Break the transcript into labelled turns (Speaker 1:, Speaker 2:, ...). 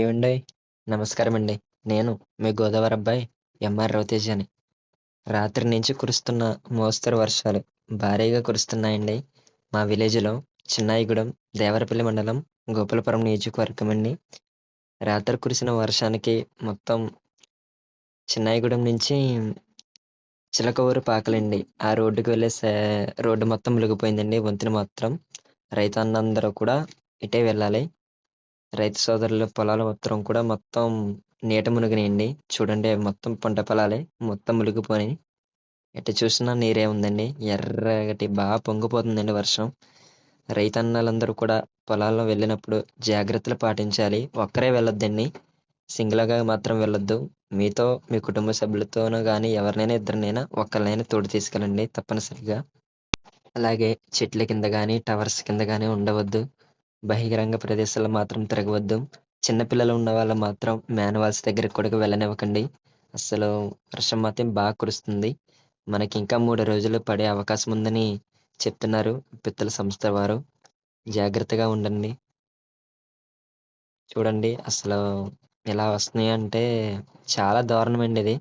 Speaker 1: ఏవండి? నమస్కారం అండి నేను మీ గోదావరి అబ్బాయి ఎంఆర్ రవితేజ్ అని. రాత్రి నుంచి కురుస్తున్న మోస్తరు వర్షాలు భారీగా కురుస్తున్నాయండి. మా విలేజ్లో చిన్నాయిగూడెం దేవరపల్లి మండలం గోపాలపురం నియోజకవర్గం అండి. రాత్రి కురిసిన వర్షానికి మొత్తం చిన్నాయిగూడెం నుంచి చిలకవూరు పాకలండి. ఆ రోడ్డుకి వెళ్ళే రోడ్డు మొత్తం మునిగిపోయిందండి. వంతెన మాత్రం రైతాన్నందరూ కూడా ఇటే వెళ్ళాలి. రైతు సోదరుల పొలాల మొత్తం కూడా మొత్తం నీట మునిగినాయండి. చూడండి మొత్తం పంట పొలాలే మొత్తం మునిగిపోయినాయి ఎట్ట చూసినా నీరే ఉందండి. ఎర్రగటి బాగా పొంగిపోతుందండి వర్షం. రైతన్నలందరూ కూడా పొలాల్లో వెళ్ళినప్పుడు జాగ్రత్తలు పాటించాలి. ఒక్కరే వెళ్ళొద్దండి. సింగిల్గా మాత్రం వెళ్ళొద్దు. మీతో మీ కుటుంబ సభ్యులతోనూ కానీ ఎవరినైనా ఇద్దరినైనా ఒక్కరినైనా తోడు తీసుకెళ్ళండి తప్పనిసరిగా. అలాగే చెట్ల కింద కానీ టవర్స్ కింద కానీ ఉండవద్దు. బహిరంగ ప్రదేశాల్లో మాత్రం తిరగవద్దు. చిన్నపిల్లలు ఉన్న వాళ్ళు మాత్రం మేనవాల్స్ దగ్గరికి కూడా వెళ్ళనివ్వకండి. అసలు వర్షం మాత్రం బాగా కురుస్తుంది. మనకి ఇంకా మూడు రోజులు పడే అవకాశం ఉందని చెప్తున్నారు పిత్తల సంస్థ వారు. జాగ్రత్తగా ఉండండి. చూడండి అసలు ఎలా వస్తున్నాయి అంటే చాలా దారుణం అండి ఇది.